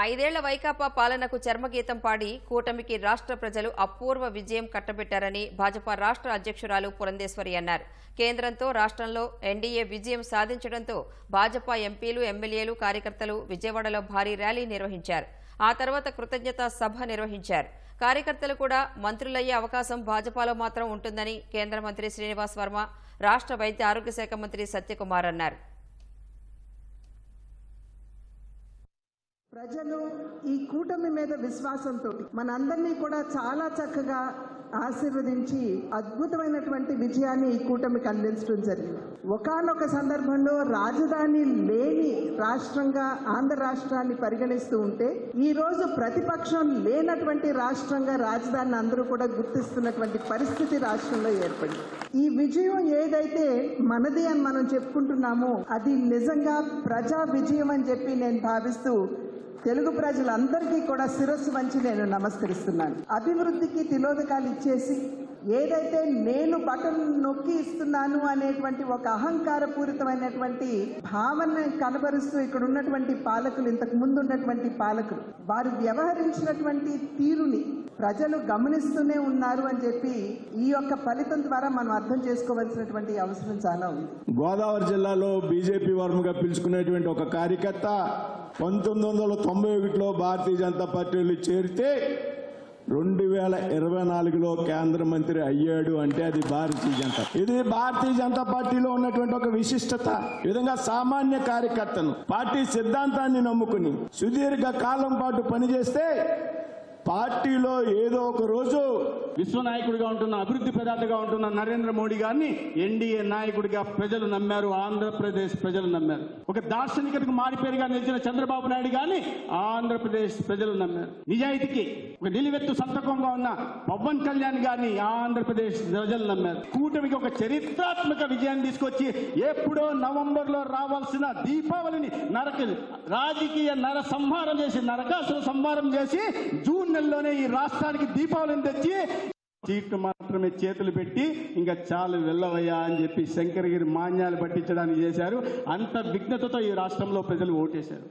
ఐదేళ్ళ వైకాపా పాలనకు చర్మగీతం పాడి కూటమికి రాష్ట్ర ప్రజలు అపూర్వ విజయం కట్టబెట్టారని భాజపా రాష్ట్ర అధ్యక్షురాలు పురంధేశ్వరి అన్నారు. కేంద్రంతో రాష్ట్రంలో ఎన్డీఏ విజయం సాధించడంతో భాజపా ఎంపీలు ఎమ్మెల్యేలు కార్యకర్తలు విజయవాడలో భారీ ర్యాలీ నిర్వహించారు. ఆ తర్వాత కృతజ్ఞతా సభ నిర్వహించారు. కార్యకర్తలు కూడా మంత్రులయ్యే అవకాశం భాజపాలో మాత్రం ఉంటుందని కేంద్ర మంత్రి శ్రీనివాస్ వర్మ రాష్ట్ర వైద్య ఆరోగ్య శాఖ మంత్రి సత్యకుమార్ అన్నారు. ప్రజలు ఈ కూటమి మీద విశ్వాసంతో మనందరినీ కూడా చాలా చక్కగా ఆశీర్వదించి అద్భుతమైనటువంటి విజయాన్ని ఈ కూటమికి అందించడం జరిగింది. ఒకానొక సందర్భంలో రాజధాని లేని రాష్ట్రంగా ఆంధ్ర రాష్ట్రాన్ని పరిగణిస్తూ ఉంటే ఈ రోజు ప్రతిపక్షం లేనటువంటి రాష్ట్రంగా రాజధానిని అందరూ కూడా గుర్తిస్తున్నటువంటి పరిస్థితి రాష్ట్రంలో ఏర్పడింది. ఈ విజయం ఏదైతే మనది అని మనం చెప్పుకుంటున్నామో అది నిజంగా ప్రజా విజయం అని చెప్పి నేను భావిస్తూ తెలుగు ప్రజలందరికీ కూడా శిరస్సు వంచి నేను నమస్కరిస్తున్నాను. అభివృద్ధికి తిలోదకాలు ఇచ్చేసి ఏదైతే నేను బటన్ నొక్కి ఇస్తున్నాను అనేటువంటి ఒక అహంకారపూరితమైనటువంటి భావన కనబరుస్తూ ఇక్కడ ఉన్నటువంటి పాలకులు ఇంతకు ముందు ఉన్నటువంటి పాలకులు వారు వ్యవహరించినటువంటి తీరుని ప్రజలు గమనిస్తూనే ఉన్నారు అని చెప్పి ఈ యొక్క ఫలితం ద్వారా మనం అర్థం చేసుకోవాల్సినటువంటి అవసరం చాలా ఉంది. గోదావరి జిల్లాలో బీజేపీ వర్మగా పిలుచుకునేటువంటి ఒక కార్యకర్త పంతొమ్మిది వందల తొంభై ఒకటిలో భారతీయ జనతా పార్టీలో చేరితే రెండు వేల ఇరవై నాలుగులో కేంద్ర మంత్రి అయ్యాడు అంటే అది భారతీయ జనతా ఇది భారతీయ జనతా పార్టీలో ఉన్నటువంటి ఒక విశిష్టత. విధంగా సామాన్య కార్యకర్తను పార్టీ సిద్ధాంతాన్ని నమ్ముకుని సుదీర్ఘ కాలం పాటు పనిచేస్తే పార్టీలో ఏదో ఒక రోజు విశ్వనాయకుడిగా ఉంటున్న అభివృద్ధి ప్రదాతగా ఉంటున్న నరేంద్ర మోడీ గారిని ఎన్డీఏ నాయకుడిగా ప్రజలు నమ్మారు ఆంధ్రప్రదేశ్ ప్రజలు నమ్మారు. ఒక దార్శనికతకు మారిపేరుగా నిలిచిన చంద్రబాబు నాయుడు గారిని ఆంధ్రప్రదేశ్ ప్రజలు నమ్మారు. నిజాయితీకి ఒక నిలువెత్తు సంతకంగా ఉన్న పవన్ కళ్యాణ్ గారిని ఆంధ్రప్రదేశ్ ప్రజలు నమ్మారు. కూటమికి ఒక చరిత్రాత్మక విజయాన్ని తీసుకొచ్చి ఎప్పుడో నవంబర్లో రావాల్సిన దీపావళిని నరక రాజకీయ నర సంహారం చేసి నరకాసుర సంహారం చేసి జూన్ నెలలోనే ఈ రాష్ట్రానికి దీపావళిని తెచ్చి చీట్లు మాత్రమే చేతులు పెట్టి ఇంకా చాలు వెళ్ళవయ్యా అని చెప్పి శంకరగిరి మాన్యాలు పట్టించడానికి చేశారు. అంత విఘ్నతతో ఈ రాష్ట్రంలో ప్రజలు ఓటేశారు.